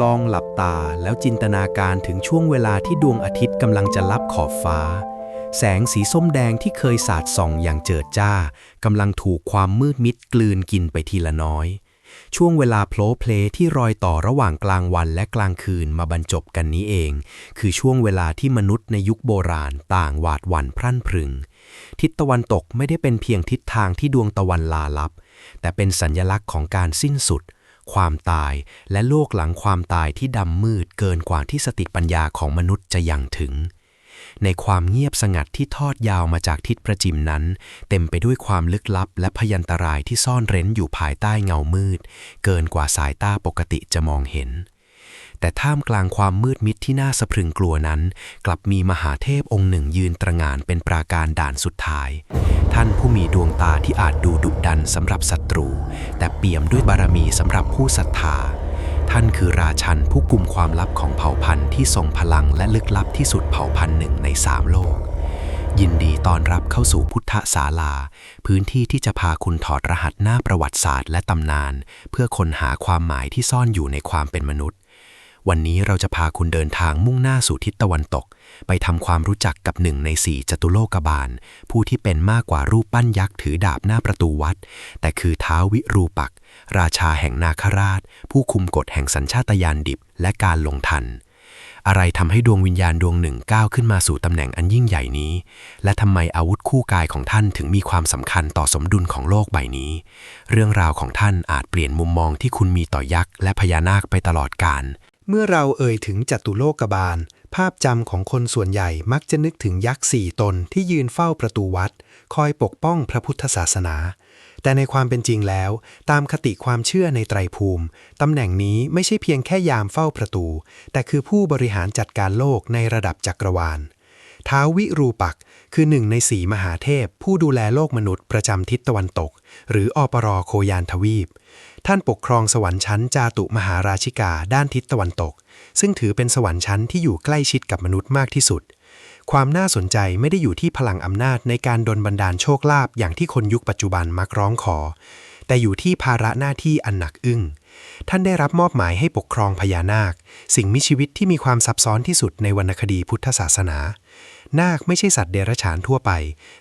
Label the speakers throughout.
Speaker 1: ลองหลับตาแล้วจินตนาการถึงช่วงเวลาที่ดวงอาทิตย์กำลังจะลับขอบฟ้า แสงสีส้มแดงที่เคยสาดส่องอย่างเจิดจ้ากำลังถูกความมืดมิดกลืนกินไปทีละน้อย ช่วงเวลาโผล่เพลที่รอยต่อระหว่างกลางวันและกลางคืนมาบรรจบกันนี้เอง คือช่วงเวลาที่มนุษย์ในยุคโบราณต่างหวาดหวั่นพรั่นพรึง ทิศตะวันตกไม่ได้เป็นเพียงทิศทางที่ดวงตะวันลาลับ แต่เป็นสัญญลักษณ์ของการสิ้นสุด ความตาย และโลกหลังความตายที่ดำมืดเกินกว่าที่สติปัญญาของมนุษย์จะยังถึง ในความเงียบสงัดที่ทอดยาวมาจากทิศประจิมนั้น เต็มไปด้วยความลึกลับและพยันตรายที่ซ่อนเร้นอยู่ภายใต้เงามืด เกินกว่าสายตาปกติจะมองเห็น แต่ท่ามกลางความมืดมิดที่น่าสะพรึงกลัวนั้น กลับมีมหาเทพองค์หนึ่งยืนตระงานเป็นปราการด่านสุดท้าย ท่านผู้มีดวงตาที่อาจดูดุดันสำหรับศัตรู แต่เปี่ยมด้วยบารมีสำหรับผู้ศรัทธา ท่านคือราชันผู้กุมความลับของเผ่าพันธุ์ที่ทรงพลังและลึกลับที่สุดเผ่าพันธุ์หนึ่งในสามโลกยินดีต้อนรับเข้าสู่พุทธศาลา พื้นที่ที่จะพาคุณถอดรหัสหน้าประวัติศาสตร์และตำนาน เพื่อค้นหาความหมายที่ซ่อนอยู่ในความเป็นมนุษย์ วันนี้เราจะพาคุณเดินทางมุ่งหน้าสู่ทิศตะวันตก ไปทำความรู้จักกับหนึ่งในสี่จตุโลกบาล ผู้ที่เป็นมากกว่ารูปปั้นยักษ์ถือดาบหน้าประตูวัด แต่คือท้าววิรูปักษ์ราชาแห่งนาคราช ผู้คุมกฎแห่งสัญชาตญาณดิบและการลงทัน อะไรทำให้ดวงวิญญาณดวงหนึ่งก้าวขึ้นมาสู่ตำแหน่งอันยิ่งใหญ่นี้ และทำไมอาวุธคู่กายของท่านถึงมีความสำคัญต่อสมดุลของโลกใบนี้ เรื่องราวของท่านอาจเปลี่ยนมุมมองที่คุณมีต่อยักษ์และพญานาคไปตลอดกาล
Speaker 2: เมื่อเราเอ่ยถึงจัตุโลกบาล ภาพจำของคนส่วนใหญ่มักจะนึกถึงยักษ์สี่ตนที่ยืนเฝ้าประตูวัด คอยปกป้องพระพุทธศาสนา แต่ในความเป็นจริงแล้ว ตามคติความเชื่อในไตรภูมิ ตำแหน่งนี้ไม่ใช่เพียงแค่ยามเฝ้าประตู แต่คือผู้บริหารจัดการโลกในระดับจักรวาล ท้าววิรูปักคือหนึ่งในสีมหาเทพ ผู้ดูแลโลกมนุษย์ประจำทิศตะวันตก หรืออปรโคยานทวีป ท่านปกครองสวรรค์ชั้นจาตุมหาราชิกาด้านทิศตะวันตก ซึ่งถือเป็นสวรรค์ชั้นที่อยู่ใกล้ชิดกับมนุษย์มากที่สุด ความน่าสนใจไม่ได้อยู่ที่พลังอำนาจในการดลบันดาลโชคลาภอย่างที่คนยุคปัจจุบันมักร้องขอ แต่อยู่ที่ภาระหน้าที่อันหนักอึ้งท่านได้รับมอบหมายให้ปกครองพญานาค สิ่งมีชีวิตที่มีความซับซ้อนที่สุดในวรรณคดีพุทธศาสนา นาคไม่ใช่สัตว์เดรัจฉานทั่วไป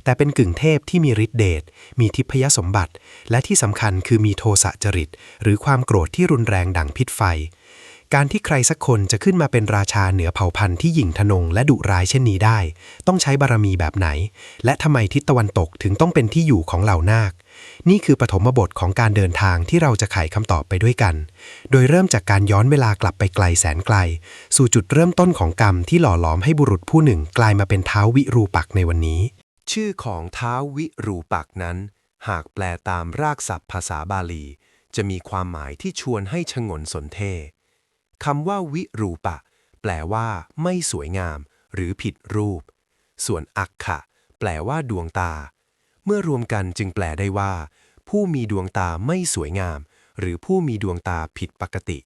Speaker 2: แต่เป็นกึ่งเทพที่มีฤทธิเดช มีทิพยสมบัติ และที่สำคัญคือมีโทสะจริต หรือความโกรธที่รุนแรงดังพิษไฟ การที่ใครสักคนจะขึ้นมาเป็นราชาเหนือเผ่าพันธุ์ที่หยิ่งทะนงและดุร้ายเช่นนี้ได้ ต้องใช้บารมีแบบไหน และทำไมทิศตะวันตกถึงต้องเป็นที่อยู่ของเหล่านาค นี่คือปฐมบทของการเดินทางที่เราจะไขคำตอบไปด้วยกัน โดยเริ่มจากการย้อนเวลากลับไปไกลแสนไกล สู่จุดเริ่มต้นของกรรมที่หล่อหลอมให้บุรุษผู้หนึ่งกลายมาเป็นท้าววิรูปักษ์ในวันนี้
Speaker 3: ชื่อของท้าววิรูปักษ์นั้น หากแปลตามรากศัพท์ภาษาบาลี จะมีความหมายที่ชวนให้ชงนสนเท คำว่าวิรูปะ แปลว่าไม่สวยงาม หรือผิดรูป ส่วนอักขะ แปลว่าดวงตา เมื่อรวมกันจึงแปลได้ว่า ผู้มีดวงตาไม่สวยงาม หรือผู้มีดวงตาผิดปกติ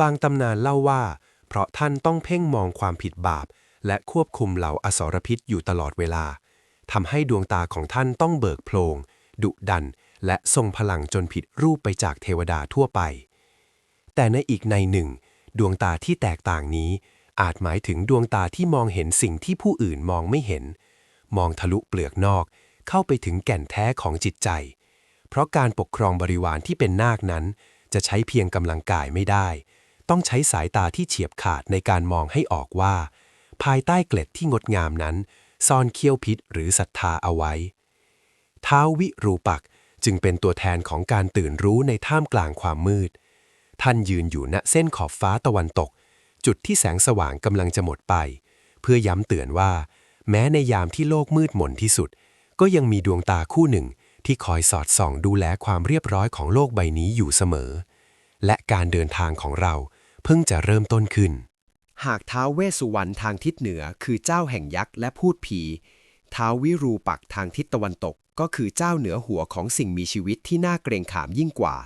Speaker 3: บางตำนานเล่าว่า เพราะท่านต้องเพ่งมองความผิดบาป และควบคุมเหล่าอสรพิษอยู่ตลอดเวลาทำให้ดวงตาของท่านต้องเบิกโพลงดุดัน และทรงพลังจนผิดรูปไปจากเทวดาทั่วไป แต่ในอีกในหนึ่ง ดวงตาที่แตกต่างนี้ อาจหมายถึงดวงตาที่มองเห็นสิ่งที่ผู้อื่นมองไม่เห็น มองทะลุเปลือกนอก เข้าไปถึงแก่นแท้ของจิตใจ เพราะการปกครองบริวารที่เป็นนาคนั้น จะใช้เพียงกำลังกายไม่ได้ ต้องใช้สายตาที่เฉียบขาดในการมองให้ออกว่า ภายใต้เกล็ดที่งดงามนั้น ซ่อนเขี้ยวพิษหรือศรัทธาเอาไว้ท้าววิรูปักษ์จึงเป็นตัวแทนของการตื่นรู้ในท่ามกลางความมืด ท่านยืนอยู่ณเส้นขอบฟ้าตะวันตก จุดที่แสงสว่างกำลังจะหมดไป เพื่อย้ำเตือนว่า แม้ในยามที่โลกมืดมนที่สุด ก็ยังมีดวงตาคู่หนึ่งที่คอยสอดส่องดูแลความเรียบร้อยของโลกใบนี้อยู่เสมอ และการเดินทางของเราเพิ่งจะเริ่มต้นขึ้น
Speaker 4: หากท้าวเวสสุวรรณทางทิศเหนือคือเจ้าแห่งยักษ์และพูดผีท้าววิรูปักทางทิศตะวันตกก็คือเจ้าเหนือหัวของสิ่งมีชีวิตที่น่าเกรงขามยิ่งกว่า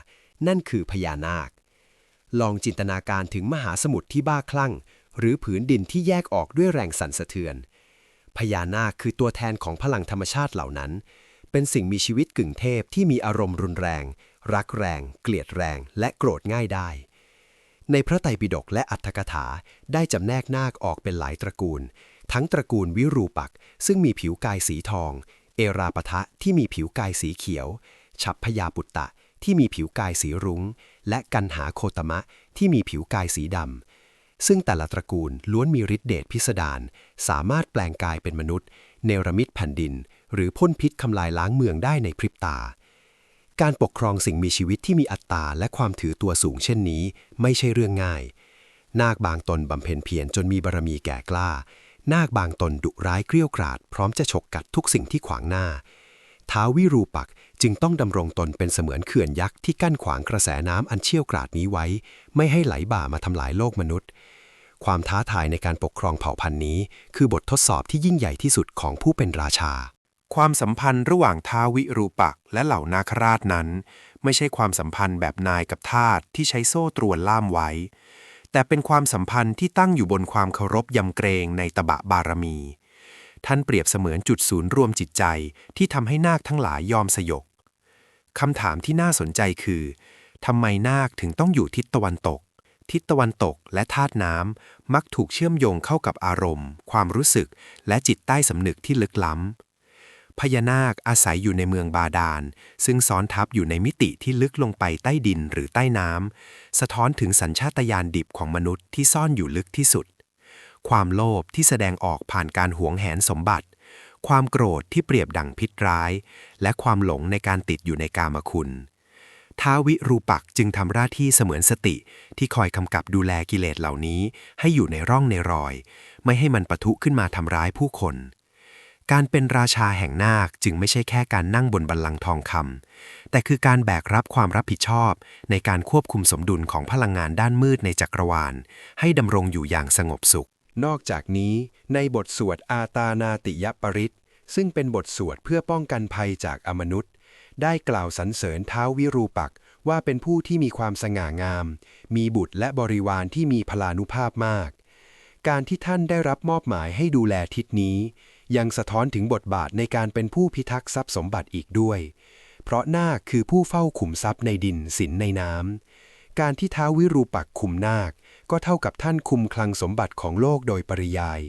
Speaker 4: นั่นคือพญานาค ลองจินตนาการถึงมหาสมุทรที่บ้าคลั่ง หรือผืนดินที่แยกออกด้วยแรงสั่นสะเทือน พญานาคคือตัวแทนของพลังธรรมชาติเหล่านั้น เป็นสิ่งมีชีวิตกึ่งเทพที่มีอารมณ์รุนแรง รักแรง เกลียดแรง และโกรธง่ายได้ ในพระไตรปิฎกและอัตถกถาได้จำแนกนาคออกเป็นหลายตระกูล ทั้งตระกูลวิรูปักษ์ซึ่งมีผิวกายสีทอง เอราปะทะที่มีผิวกายสีเขียว ฉัพพยาปุตตะ ที่มีผิวกายสีรุง้ง และกันหาโคตมะที่มีผิวกายสีดำ ซึ่งแต่ละตระกูลล้วนมีฤทธิเดชพิสดารสามารถแปลงกายเป็นมนุษย์ เนรมิตแผ่นดิน หรือพ่นพิษทำลายล้างเมืองได้ในพริบตา การปกครองสิ่งมีชีวิตที่มีอัตตาและความถือตัวสูงเช่นนี้ ไม่ใช่เรื่องง่าย นาคบางตนบำเพ็ญเพียรจนมีบารมีแก่กล้า นาคบางตนดุร้ายเกรี้ยวกราด พร้อมจะฉกกัดทุกสิ่งที่ขวางหน้า ท้าววิรูปักษ์จึงต้องดำรงตนเป็นเสมือนเขื่อนยักษ์ที่กั้นขวางกระแสน้ำอันเชี่ยวกราดนี้ไว้ ไม่ให้ไหลบ่ามาทำลายโลกมนุษย์ ความท้าทายในการปกครองเผ่าพันธุ์นี้ คือบททดสอบที่ยิ่งใหญ่ที่สุดของผู้เป็นราชา
Speaker 3: ความสัมพันธ์ระหว่างท้าววิรูปักษ์และเหล่านาคราชนั้น ไม่ใช่ความสัมพันธ์แบบนายกับทาสที่ใช้โซ่ตรวนล่ามไว้ แต่เป็นความสัมพันธ์ที่ตั้งอยู่บนความเคารพยำเกรงในตบะบารมี ท่านเปรียบเสมือนจุดศูนย์รวมจิตใจที่ทำให้นาคทั้งหลายยอมสยบคำถามที่น่าสนใจคือทำไมนาคถึงต้องอยู่ทิศตะวันตก ทิศตะวันตกและธาตุน้ำมักถูกเชื่อมโยงเข้ากับอารมณ์ ความรู้สึก และจิตใต้สำนึกที่ลึกล้ำ พญานาคอาศัยอยู่ในเมืองบาดาล ซึ่งซ้อนทับอยู่ในมิติที่ลึกลงไปใต้ดินหรือใต้น้ำ สะท้อนถึงสัญชาตญาณดิบของมนุษย์ที่ซ่อนอยู่ลึกที่สุด ความโลภที่แสดงออกผ่านการหวงแหนสมบัติ ความโกรธที่เปรียบดั่งพิษร้าย และความหลงในการติดอยู่ในกามคุณท้าววิรูปักษ์จึงทำหน้าที่เสมือนสติ ที่คอยกำกับดูแลกิเลสเหล่านี้ ให้อยู่ในร่องในรอย ไม่ให้มันปะทุขึ้นมาทำร้ายผู้คน การเป็นราชาแห่งนาคจึงไม่ใช่แค่การนั่งบนบัลลังก์ทองคำแต่คือการแบกรับความรับผิดชอบ ในการควบคุมสมดุลของพลังงานด้านมืดในจักรวาล ให้ดำรงอยู่อย่างสงบสุข
Speaker 2: นอกจากนี้ในบทสวดอาตานาติยปริตซึ่งเป็นบทสวดเพื่อป้องกันภัยจากอมนุษย์ ได้กล่าวสรรเสริญท้าววิรูปักษ์ว่าเป็นผู้ที่มีความสง่างาม มีบุตรและบริวารที่มีพลานุภาพมาก การที่ท่านได้รับมอบหมายให้ดูแลทิศนี้ ยังสะท้อนถึงบทบาทในการเป็นผู้พิทักษ์ทรัพย์สมบัติอีกด้วย เพราะนาคคือผู้เฝ้าขุมทรัพย์ในดินสินในน้ำการที่ท้าววิรูปักษ์คุมนาค ก็เท่ากับท่านคุมคลังสมบัติของโลกโดยปริยาย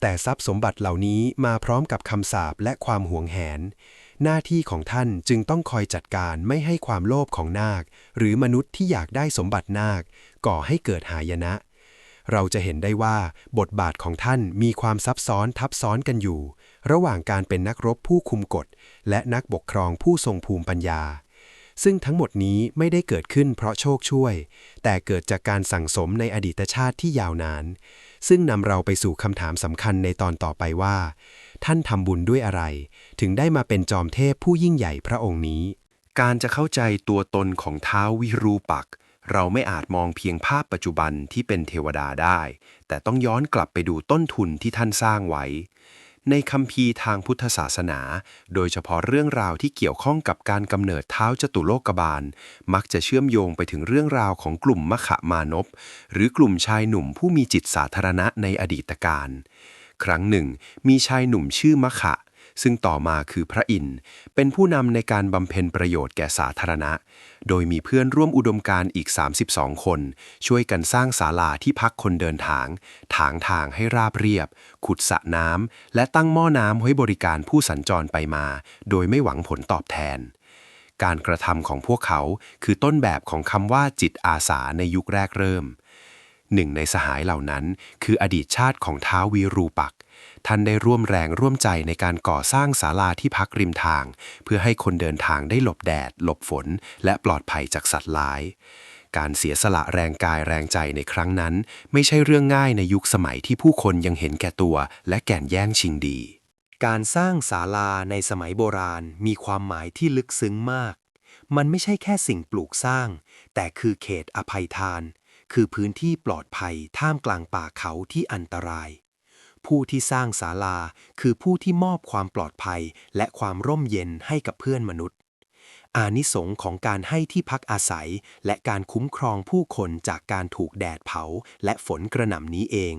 Speaker 2: แต่ทรัพย์สมบัติเหล่านี้มาพร้อมกับคำสาปและความหวงแหน หน้าที่ของท่านจึงต้องคอยจัดการไม่ให้ความโลภของนาค หรือมนุษย์ที่อยากได้สมบัตินาค ก่อให้เกิดหายนะ เราจะเห็นได้ว่าบทบาทของท่านมีความซับซ้อนทับซ้อนกันอยู่ ระหว่างการเป็นนักรบผู้คุมกฎ และนักปกครองผู้ทรงภูมิปัญญา ซึ่งทั้งหมดนี้ไม่ได้เกิดขึ้นเพราะโชคช่วย แต่เกิดจากการสั่งสมในอดีตชาติที่ยาวนาน ซึ่งนำเราไปสู่คำถามสำคัญในตอนต่อไปว่า ท่านทำบุญด้วยอะไร ถึงได้มาเป็นจอมเทพผู้ยิ่งใหญ่พระองค์นี้
Speaker 3: การจะเข้าใจตัวตนของท้าววิรูปักษ์เราไม่อาจมองเพียงภาพปัจจุบันที่เป็นเทวดาได้ แต่ต้องย้อนกลับไปดูต้นทุนที่ท่านสร้างไว้ ในคัมภีร์ทางพุทธศาสนา โดยเฉพาะเรื่องราวที่เกี่ยวข้องกับการกำเนิดเท้าจตุโลกบาล มักจะเชื่อมโยงไปถึงเรื่องราวของกลุ่มมขะมานพหรือกลุ่มชายหนุ่มผู้มีจิตสาธารณะในอดีตการ ครั้งหนึ่ง มีชายหนุ่มชื่อมขะ ซึ่งต่อมาคือพระอินทร์เป็นผู้นำในการบำเพ็ญประโยชน์แก่สาธารณะ โดยมีเพื่อนร่วมอุดมการอีก 32 คน ช่วยกันสร้างศาลาที่พักคนเดินทาง ถางทางให้ราบเรียบ ขุดสระน้ำและตั้งหม้อน้ำไว้บริการผู้สัญจรไปมา โดยไม่หวังผลตอบแทนการกระทำของพวกเขาคือต้นแบบของคำว่าจิตอาสาในยุคแรกเริ่ม หนึ่งในสหายเหล่านั้น คืออดีตชาติของท้าววีรูปักษ์ท่านได้ร่วมแรงร่วมใจในการก่อสร้างศาลาที่พักริมทาง เพื่อให้คนเดินทางได้หลบแดด หลบฝน และปลอดภัยจากสัตว์ร้าย การเสียสละแรงกายแรงใจในครั้งนั้น ไม่ใช่เรื่องง่ายในยุคสมัยที่ผู้คนยังเห็นแก่ตัว และแก่นแย่งชิงดี
Speaker 1: การสร้างศาลาในสมัยโบราณมีความหมายที่ลึกซึ้งมากมันไม่ใช่แค่สิ่งปลูกสร้าง แต่คือเขตอภัยทาน คือพื้นที่ปลอดภัยท่ามกลางป่าเขาที่อันตราย ผู้ที่สร้างศาลาคือผู้ที่มอบความปลอดภัยและความร่มเย็นให้กับเพื่อนมนุษย์ อานิสงส์ของการให้ที่พักอาศัย และการคุ้มครองผู้คนจากการถูกแดดเผา และฝนกระหน่ำนี้เอง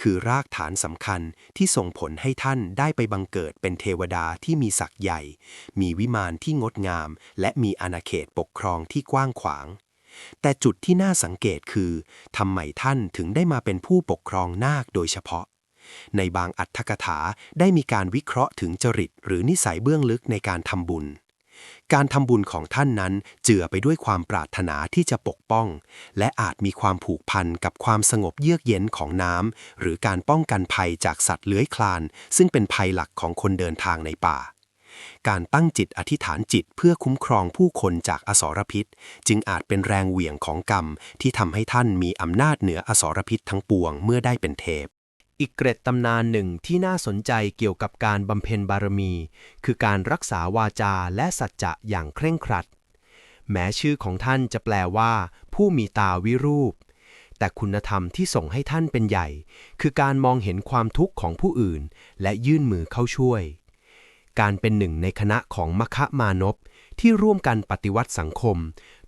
Speaker 1: คือรากฐานสำคัญที่ส่งผลให้ท่านได้ไปบังเกิดเป็นเทวดาที่มีศักย์ใหญ่ มีวิมานที่งดงาม และมีอาณาเขตปกครองที่กว้างขวาง
Speaker 3: แต่จุดที่น่าสังเกตคือทำไมท่านถึงได้มาเป็นผู้ปกครองนาคโดยเฉพาะ ในบางอัตถกถาได้มีการวิเคราะห์ถึงจริต หรือนิสัยเบื้องลึกในการทำบุญ การทำบุญของท่านนั้นเจือไปด้วยความปรารถนาที่จะปกป้อง และอาจมีความผูกพันกับความสงบเยือกเย็นของน้ำหรือการป้องกันภัยจากสัตว์เลื้อยคลาน ซึ่งเป็นภัยหลักของคนเดินทางในป่า การตั้งจิตอธิษฐานจิตเพื่อคุ้มครองผู้คนจากอสรพิษ จึงอาจเป็นแรงเหวี่ยงของกรรมที่ทำให้ท่านมีอำนาจเหนืออสรพิษทั้งปวงเมื่อได้เป็นเทพ
Speaker 1: อีกเกร็ดตำนานหนึ่งที่น่าสนใจเกี่ยวกับการบำเพ็ญบารมี คือการรักษาวาจาและสัจจะอย่างเคร่งครัด แม้ชื่อของท่านจะแปลว่า ผู้มีตาวิรูปแต่คุณธรรมที่ส่งให้ท่านเป็นใหญ่ คือการมองเห็นความทุกข์ของผู้อื่น และยื่นมือเข้าช่วย การเป็นหนึ่งในคณะของมคะมานพที่ร่วมกันปฏิวัติสังคม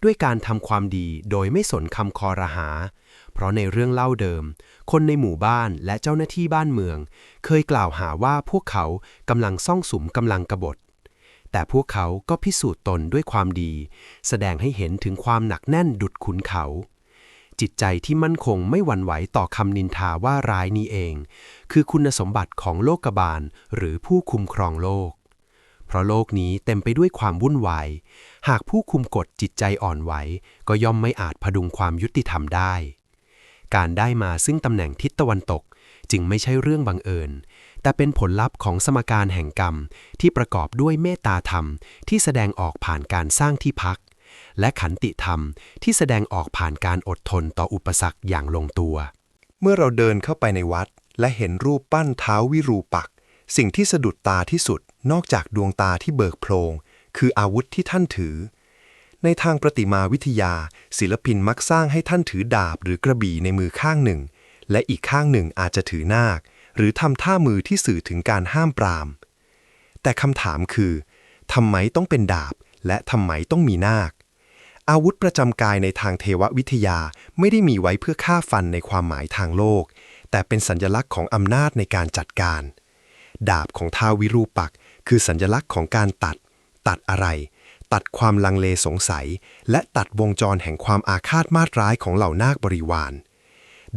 Speaker 1: ด้วยการทำความดีโดยไม่สนคำคอรหา เพราะในเรื่องเล่าเดิม คนในหมู่บ้านและเจ้าหน้าที่บ้านเมือง เคยกล่าวหาว่าพวกเขากำลังซ่องสุมกำลังกบฏ แต่พวกเขาก็พิสูจน์ตนด้วยความดี แสดงให้เห็นถึงความหนักแน่นดุดขุนเขา จิตใจที่มั่นคงไม่หวั่นไหวต่อคำนินทาว่าร้ายนี้เอง คือคุณสมบัติของโลกบาลหรือผู้คุมครองโลก เพราะโลกนี้เต็มไปด้วยความวุ่นวาย หากผู้คุมกฎจิตใจอ่อนไหว ก็ย่อมไม่อาจพดุงความยุติธรรมได้ การได้มาซึ่งตำแหน่งทิศตะวันตกจึงไม่ใช่เรื่องบังเอิญ แต่เป็นผลลัพธ์ของสมการแห่งกรรม ที่ประกอบด้วยเมตตาธรรม ที่แสดงออกผ่านการสร้างที่พัก และขันติธรรมที่แสดงออกผ่านการอดทนต่ออุปสรรคอย่างลงตัว
Speaker 3: เมื่อเราเดินเข้าไปในวัด และเห็นรูปปั้นเท้าวิรูปัก สิ่งที่สะดุดตาที่สุด นอกจากดวงตาที่เบิกโพลงคืออาวุธที่ท่านถือ ในทางประติมาวิทยา ศิลปินมักสร้างให้ท่านถือดาบหรือกระบี่ในมือข้างหนึ่ง และอีกข้างหนึ่งอาจจะถือนาค หรือทำท่ามือที่สื่อถึงการห้ามปราม แต่คำถามคือทำไมต้องเป็นดาบ และทำไมต้องมีนาค อาวุธประจำกายในทางเทววิทยาไม่ได้มีไว้เพื่อฆ่าฟันในความหมายทางโลก แต่เป็นสัญลักษณ์ของอำนาจในการจัดการ ดาบของท้าววิรูปักษ์ คือสัญลักษณ์ของการตัด ตัดอะไร ตัดความลังเลสงสัย และตัดวงจรแห่งความอาฆาตมาตร้ายของเหล่านาคบริวาร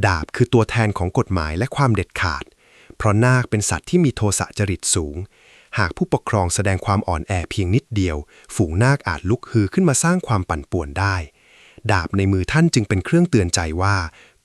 Speaker 3: ดาบคือตัวแทนของกฎหมายและความเด็ดขาด เพราะนาคเป็นสัตว์ที่มีโทสะจริตสูง หากผู้ปกครองแสดงความอ่อนแอเพียงนิดเดียว ฝูงนาคอาจลุกฮือขึ้นมาสร้างความปั่นป่วนได้ ดาบในมือท่านจึงเป็นเครื่องเตือนใจว่า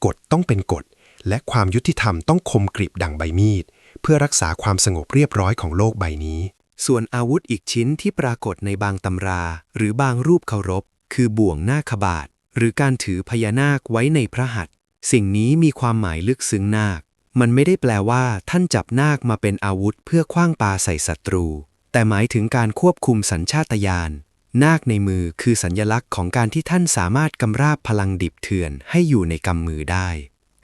Speaker 3: กฎต้องเป็นกฎและความยุติธรรมต้องคมกริบดังใบมีด เพื่อรักษาความสงบเรียบร้อยของโลกใบนี้
Speaker 1: ส่วนอาวุธอีกชิ้นที่ปรากฏในบางตำรา หรือบางรูปเคารพ คือบ่วงหน้าขบาทหรือการถือพญานาคไว้ในพระหัตถ์สิ่งนี้มีความหมายลึกซึ้งนาค มันไม่ได้แปลว่า ท่านจับนาคมาเป็นอาวุธเพื่อคว้างปาใส่ศัตรู แต่หมายถึงการควบคุมสัญชาตญาณนาคในมือคือสัญญลักษณ์ของการที่ท่านสามารถกำราบพลังดิบเถื่อนให้อยู่ในกำมือได้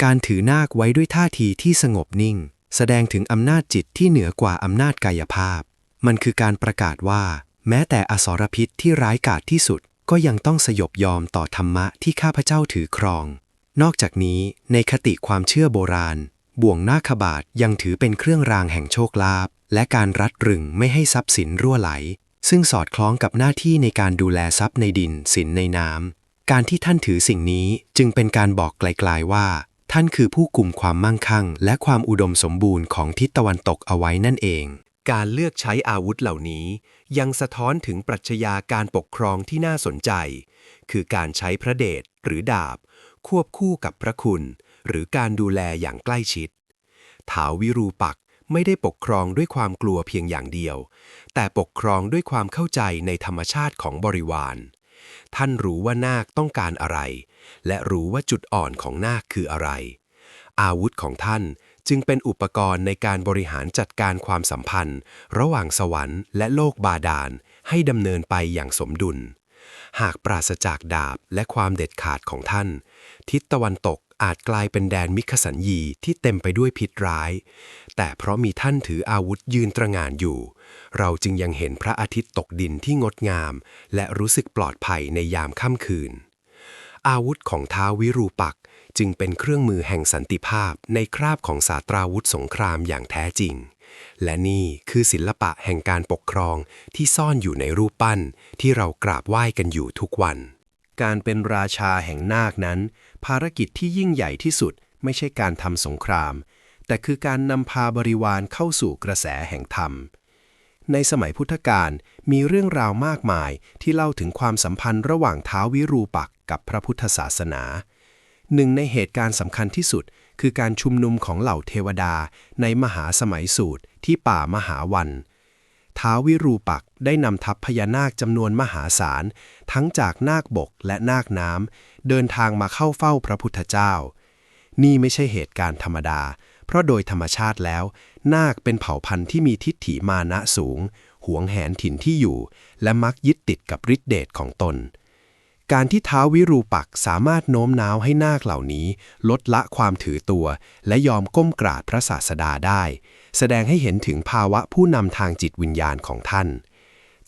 Speaker 1: การถือนาคไว้ด้วยท่าทีที่สงบนิ่ง แสดงถึงอำนาจจิตที่เหนือกว่าอำนาจกายภาพ มันคือการประกาศว่า แม้แต่อสรพิษที่ร้ายกาจที่สุด ก็ยังต้องสยบยอมต่อธรรมะที่ข้าพเจ้าถือครอง นอกจากนี้ในคติความเชื่อโบราณ บ่วงนาคบาทยังถือเป็นเครื่องรางแห่งโชคลาภและการรัดรึงไม่ให้ทรัพย์สินรั่วไหล ซึ่งสอดคล้องกับหน้าที่ในการดูแลทรัพย์ในดินสินในน้ำการที่ท่านถือสิ่งนี้จึงเป็นการบอกไกลๆว่า ท่านคือผู้กลุ่มความมั่งคั่ง และความอุดมสมบูรณ์ของทิศตะวันตกเอาไว้นั่นเอง
Speaker 3: การเลือกใช้อาวุธเหล่านี้ ยังสะท้อนถึงปรัชญาการปกครองที่น่าสนใจ คือการใช้พระเดชหรือดาบ ควบคู่กับพระคุณ หรือการดูแลอย่างใกล้ชิดท้าววิรูปักไม่ได้ปกครองด้วยความกลัวเพียงอย่างเดียว แต่ปกครองด้วยความเข้าใจในธรรมชาติของบริวาร ท่านรู้ว่านาคต้องการอะไร และรู้ว่าจุดอ่อนของนาคคืออะไร อาวุธของท่านจึงเป็นอุปกรณ์ในการบริหารจัดการความสัมพันธ์ ระหว่างสวรรค์และโลกบาดาล ให้ดำเนินไปอย่างสมดุล หากปราศจากดาบและความเด็ดขาดของท่าน ทิศตะวันตกอาจกลายเป็นแดนมิขสัญญีที่เต็มไปด้วยพิษร้าย แต่เพราะมีท่านถืออาวุธยืนตระงานอยู่ เราจึงยังเห็นพระอาทิตย์ตกดินที่งดงาม และรู้สึกปลอดภัยในยามค่ำคืน อาวุธของท้าววิรูปักษ์จึงเป็นเครื่องมือแห่งสันติภาพในคราบของสาตราวุธสงครามอย่างแท้จริง และนี่คือศิลปะแห่งการปกครองที่ซ่อนอยู่ในรูปปั้นที่เรากราบไหว้กันอยู่ทุกวัน การเป็นราชาแห่งนาคนั้น ภารกิจที่ยิ่งใหญ่ที่สุดไม่ใช่การทำสงคราม แต่คือการนำพาบริวารเข้าสู่กระแสแห่งธรรมในสมัยพุทธกาลมีเรื่องราวมากมายที่เล่าถึงความสัมพันธ์ระหว่างท้าววิรูปักษ์ กับพระพุทธศาสนา หนึ่งในเหตุการณ์สำคัญที่สุด คือการชุมนุมของเหล่าเทวดาในมหาสมัยสูตรที่ป่ามหาวันท้าววิรูปักษ์ได้นำทัพพญานาคจำนวนมหาศาล ทั้งจากนาคบกและนาคน้ำเดินทางมาเข้าเฝ้าพระพุทธเจ้า นี่ไม่ใช่เหตุการณ์ธรรมดา เพราะโดยธรรมชาติแล้ว นาคเป็นเผ่าพันธุ์ที่มีทิฏฐิมานะสูง หวงแหนถิ่นที่อยู่ และมักยึดติดกับฤทธิเดชของตน การที่ท้าววิรูปักษ์สามารถโน้มน้าวให้นาคเหล่านี้ ลดละความถือตัว และยอมก้มกราบพระศาสดาได้ แสดงให้เห็นถึงภาวะผู้นำทางจิตวิญญาณของท่าน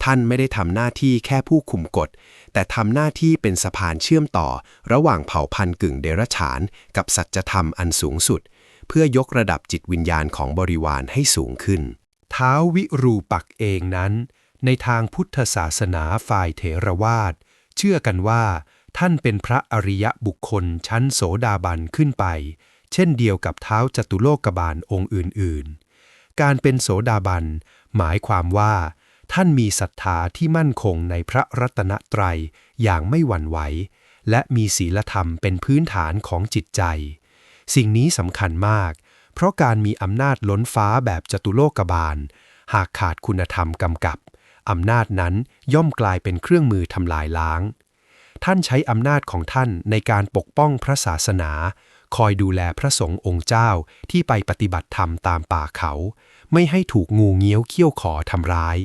Speaker 3: ท่านไม่ได้ทำหน้าที่แค่ผู้คุมกฎ แต่ทำหน้าที่เป็นสะพานเชื่อมต่อ ระหว่างเผ่าพันธุ์กึ่งเดรัจฉาน กับสัจธรรมอันสูงสุด เพื่อยกระดับจิตวิญญาณของบริวารให้สูงขึ้น
Speaker 1: ท้าววิรูปักษ์เองนั้น ในทางพุทธศาสนาฝ่ายเถรวาท เชื่อกันว่า ท่านเป็นพระอริยบุคคลชั้นโสดาบันขึ้นไป เช่นเดียวกับเท้าจตุโลกบาลองค์อื่น ๆ การเป็นโสดาบันหมายความว่า ท่านมีศรัทธาที่มั่นคงในพระรัตนตรัยอย่างไม่หวั่นไหว และมีศีลธรรมเป็นพื้นฐานของจิตใจ สิ่งนี้สำคัญมาก เพราะการมีอำนาจล้นฟ้าแบบจตุโลกบาล หากขาดคุณธรรมกำกับ อำนาจนั้นย่อมกลายเป็นเครื่องมือทำลายล้าง ท่านใช้อำนาจของท่านในการปกป้องพระศาสนา คอยดูแลพระสงฆ์องค์เจ้าที่ไปปฏิบัติธรรมตามป่าเขา ไม่ให้ถูกงูเงี้ยวเขี้ยวขอทำร้าย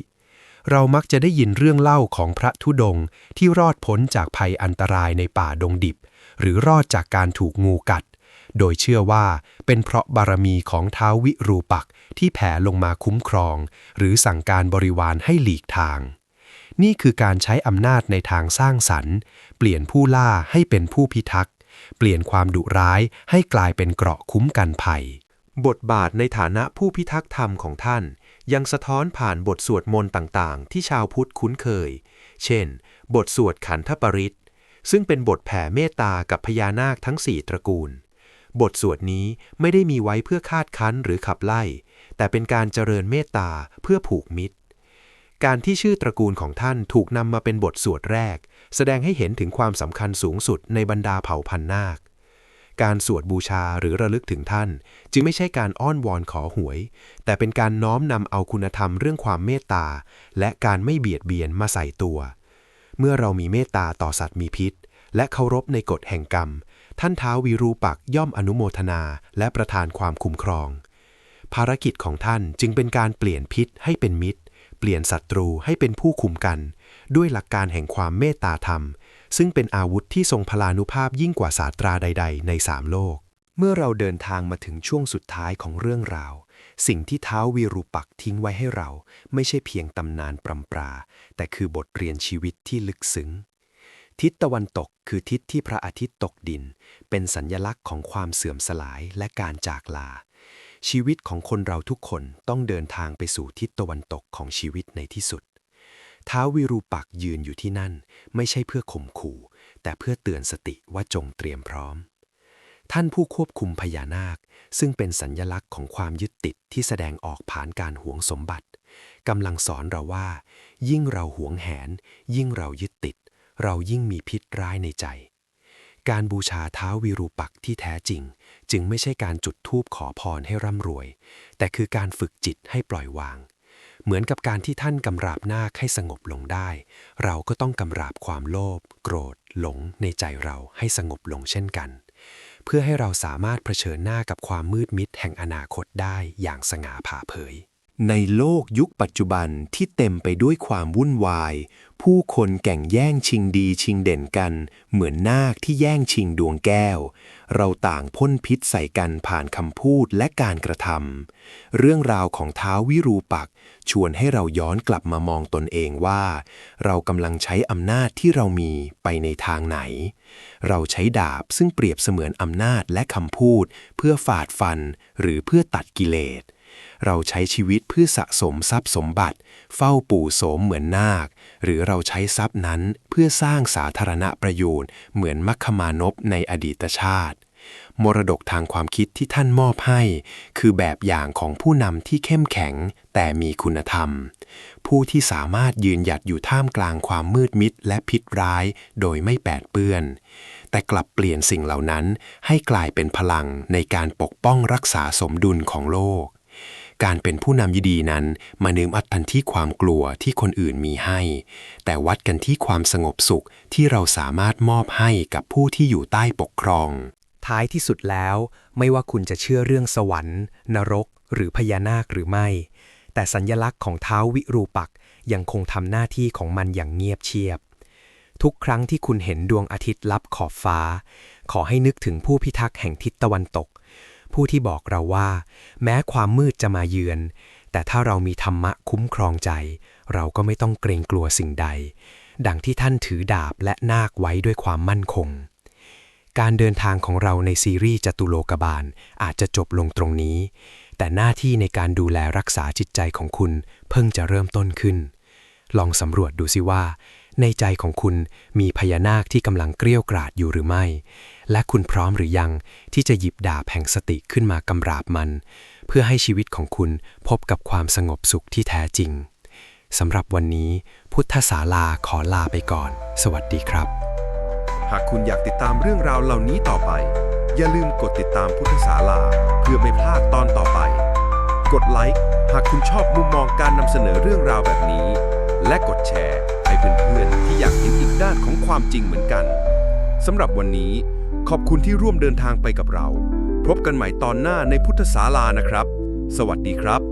Speaker 1: เรามักจะได้ยินเรื่องเล่าของพระธุดงที่รอดพ้นจากภัยอันตรายในป่าดงดิบ หรือรอดจากการถูกงูกัด โดยเชื่อว่าเป็นเพราะบารมีของท้าววิรูปักษ์ที่แผ่ลงมาคุ้มครอง หรือสั่งการบริวารให้หลีกทาง นี่คือการใช้อำนาจในทางสร้างสรรค์ เปลี่ยนผู้ล่าให้เป็นผู้พิทักษ์ เปลี่ยนความดุร้ายให้กลายเป็นเกราะคุ้มกันภัย
Speaker 3: บทบาทในฐานะผู้พิทักษ์ธรรมของท่าน ยังสะท้อนผ่านบทสวดมนต์ต่างๆ ที่ชาวพุทธคุ้นเคย เช่น บทสวดขันธปริตซึ่งเป็นบทแผ่เมตตากับพญานาคทั้งสี่ตระกูล บทสวดนี้ไม่ได้มีไว้เพื่อคาดคั้นหรือขับไล่ แต่เป็นการเจริญเมตตาเพื่อผูกมิตร การที่ชื่อตระกูลของท่านถูกนำมาเป็นบทสวดแรก แสดงให้เห็นถึงความสำคัญสูงสุดในบรรดาเผ่าพันธุ์นาค การสวดบูชาหรือระลึกถึงท่าน จึงไม่ใช่การอ้อนวอนขอหวย แต่เป็นการน้อมนำเอาคุณธรรมเรื่องความเมตตา และการไม่เบียดเบียนมาใส่ตัว เมื่อเรามีเมตตาต่อสัตว์มีพิษ และเคารพในกฎแห่งกรรม ท่านท้าววีรูปักษ์ย่อมอนุโมทนาและประทานความคุ้มครอง ภารกิจของท่านจึงเป็นการเปลี่ยนพิษให้เป็นมิตร เปลี่ยนศัตรูให้เป็นผู้คุมกัน ด้วยหลักการแห่งความเมตตาธรรม ซึ่งเป็นอาวุธที่ทรงพลานุภาพยิ่งกว่าศาสตราใด ๆ ในสามโลก เมื่อเราเดินทางมาถึงช่วงสุดท้ายของเรื่องราวสิ่งที่เท้าวีรูปักษ์ทิ้งไว้ให้เรา ไม่ใช่เพียงตำนานปรำปรา แต่คือบทเรียนชีวิตที่ลึกซึ้ง ทิศตะวันตก คือทิศที่พระอาทิตย์ตกดิน เป็นสัญญลักษณ์ของความเสื่อมสลายและการจากลา ชีวิตของคนเราทุกคนต้องเดินทางไปสู่ทิศตะวันตกของชีวิตในที่สุดท้าววิรูปักษ์ยืนอยู่ที่นั่น ไม่ใช่เพื่อข่มขู่ แต่เพื่อเตือนสติว่าจงเตรียมพร้อม ท่านผู้ควบคุมพญานาค ซึ่งเป็นสัญญลักษณ์ของความยึดติดที่แสดงออกผ่านการหวงสมบัติกำลังสอนเราว่า ยิ่งเราหวงแหน ยิ่งเรายึดติด เรายิ่งมีพิษร้ายในใจ การบูชาท้าววิรูปักษ์ที่แท้จริง จึงไม่ใช่การจุดธูปขอพรให้ร่ำรวย แต่คือการฝึกจิตให้ปล่อยวาง เหมือนกับการที่ท่านกำราบนาคให้สงบลงได้ เราก็ต้องกำราบความโลภโกรธ หลงในใจเราให้สงบลงเช่นกัน เพื่อให้เราสามารถเผชิญหน้ากับความมืดมิดแห่งอนาคตได้อย่างสง่าผ่าเผย ในโลกยุคปัจจุบันที่เต็มไปด้วยความวุ่นวาย ผู้คนแก่งแย่งชิงดีชิงเด่นกัน เหมือนนาคที่แย่งชิงดวงแก้ว เราต่างพ่นพิษใส่กันผ่านคำพูดและการกระทำเรื่องราวของท้าววิรูปักชวนให้เราย้อนกลับมามองตนเองว่า เรากำลังใช้อำนาจที่เรามีไปในทางไหน เราใช้ดาบซึ่งเปรียบเสมือนอำนาจและคำพูด เพื่อฝาดฟันหรือเพื่อตัดกิเลส เราใช้ชีวิตเพื่อสะสมทรัพย์สมบัติ เฝ้าปู่โสมเหมือนนาค หรือเราใช้ทรัพย์นั้นเพื่อสร้างสาธารณประโยชน์เหมือนมัคคมานพในอดีตชาติ มรดกทางความคิดที่ท่านมอบให้ คือแบบอย่างของผู้นำที่เข้มแข็ง แต่มีคุณธรรม ผู้ที่สามารถยืนหยัดอยู่ท่ามกลางความมืดมิดและพิษร้าย โดยไม่แปดเปื้อนแต่กลับเปลี่ยนสิ่งเหล่านั้นให้กลายเป็นพลังในการปกป้องรักษาสมดุลของโลก การเป็นผู้นำยีดีนั้นมาเนืมอัดกันที่ความกลัวที่คนอื่นมีให้ แต่วัดกันที่ความสงบสุขที่เราสามารถมอบให้กับผู้ที่อยู่ใต้ปกครอง
Speaker 1: ท้ายที่สุดแล้ว ไม่ว่าคุณจะเชื่อเรื่องสวรรค์ นรก หรือพญานาคหรือไม่ แต่สัญญลักษณ์ของเท้าววิรูปักษ์ยังคงทำหน้าที่ของมันอย่างเงียบเชียบ ทุกครั้งที่คุณเห็นดวงอาทิตย์ลับขอบฟ้า ขอให้นึกถึงผู้พิทักษ์แห่งทิศตะวันตก ผู้ที่บอกเราว่า แม้ความมืดจะมาเยือน แต่ถ้าเรามีธรรมะคุ้มครองใจ เราก็ไม่ต้องเกรงกลัวสิ่งใด ดังที่ท่านถือดาบและนาคไว้ด้วยความมั่นคง การเดินทางของเราในซีรีส์จตุโลกบาลอาจจะจบลงตรงนี้ แต่หน้าที่ในการดูแลรักษาจิตใจของคุณเพิ่งจะเริ่มต้นขึ้น ลองสำรวจดูสิว่า ในใจของคุณมีพญานาคที่กำลังเกลี้ยวกราดอยู่หรือไม่ และคุณพร้อมหรือยังที่จะหยิบดาบแห่งสติขึ้นมากำราบมัน เพื่อให้ชีวิตของคุณพบกับความสงบสุขที่แท้จริงสำหรับวันนี้พุทธศาลาขอลาไปก่อน สวัสดีครับ
Speaker 5: หากคุณอยากติดตามเรื่องราวเหล่านี้ต่อไป อย่าลืมกดติดตามพุทธศาลาเพื่อไม่พลาดตอนต่อไป กดไลค์หากคุณชอบมุมมองการนำเสนอเรื่องราวแบบนี้ และกดแชร์ให้เพื่อนๆที่อยากเห็นอีกด้านของความจริงเหมือนกันสำหรับวันนี้ ขอบคุณที่ร่วมเดินทางไปกับเรา พบกันใหม่ตอนหน้าในพุทธศาลานะครับ สวัสดีครับ